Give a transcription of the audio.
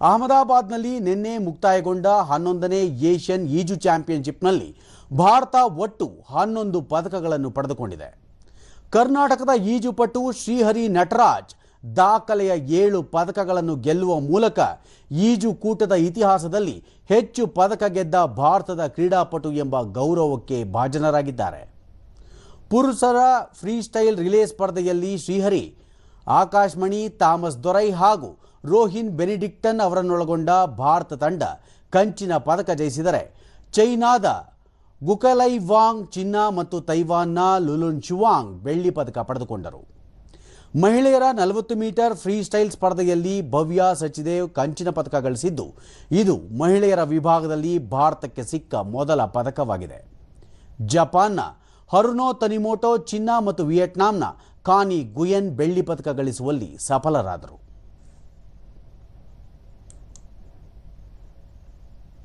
ಅಹಮದಾಬಾದ್ನಲ್ಲಿ ನಿನ್ನೆ ಮುಕ್ತಾಯಗೊಂಡ ಹನ್ನೊಂದನೇ ಏಷ್ಯನ್ ಈಜು ಚಾಂಪಿಯನ್ಶಿಪ್ನಲ್ಲಿ ಭಾರತ ಒಟ್ಟು ಹನ್ನೊಂದು ಪದಕಗಳನ್ನು ಪಡೆದುಕೊಂಡಿದೆ. ಕರ್ನಾಟಕದ ಈಜುಪಟು ಶ್ರೀಹರಿ ನಟರಾಜ್ ದಾಖಲೆಯ ಏಳು ಪದಕಗಳನ್ನು ಗೆಲ್ಲುವ ಮೂಲಕ ಈಜು ಕೂಟದ ಇತಿಹಾಸದಲ್ಲಿ ಹೆಚ್ಚು ಪದಕ ಗೆದ್ದ ಭಾರತದ ಕ್ರೀಡಾಪಟು ಎಂಬ ಗೌರವಕ್ಕೆ ಭಾಜನರಾಗಿದ್ದಾರೆ. ಪುರುಷರ ಫ್ರೀಸ್ಟೈಲ್ ರಿಲೇ ಸ್ಪರ್ಧೆಯಲ್ಲಿ ಶ್ರೀಹರಿ, ಆಕಾಶ್ಮಣಿ ಥಾಮಸ್ ದೊರೈ ಹಾಗೂ ರೋಹಿನ್ ಬೆನಿಡಿಕ್ಟನ್ ಅವರನ್ನೊಳಗೊಂಡ ಭಾರತ ತಂಡ ಕಂಚಿನ ಪದಕ ಜಯಿಸಿದರೆ ಚೈನಾದ ಗುಕಲೈ ವಾಂಗ್ ಚಿನ್ನ ಮತ್ತು ತೈವಾನ್ನ ಲುಲುನ್ ಶುವಾಂಗ್ ಬೆಳ್ಳಿ ಪದಕ ಪಡೆದುಕೊಂಡರು. ಮಹಿಳೆಯರ ನಲವತ್ತು ಮೀಟರ್ ಫ್ರೀ ಸ್ಟೈಲ್ ಸ್ಪರ್ಧೆಯಲ್ಲಿ ಭವ್ಯ ಸಚಿದೇವ್ ಕಂಚಿನ ಪದಕ ಗಳಿಸಿದ್ದು, ಇದು ಮಹಿಳೆಯರ ವಿಭಾಗದಲ್ಲಿ ಭಾರತಕ್ಕೆ ಸಿಕ್ಕ ಮೊದಲ ಪದಕವಾಗಿದೆ. ಜಪಾನ್ನ ಹರುನೋ ತನಿಮೋಟೋ ಚಿನ್ನ ಮತ್ತು ವಿಯೆಟ್ನಾಂನ ಕಾನಿ ಗುಯೆನ್ ಬೆಳ್ಳಿ ಪದಕ ಗಳಿಸುವಲ್ಲಿ ಸಫಲರಾದರು.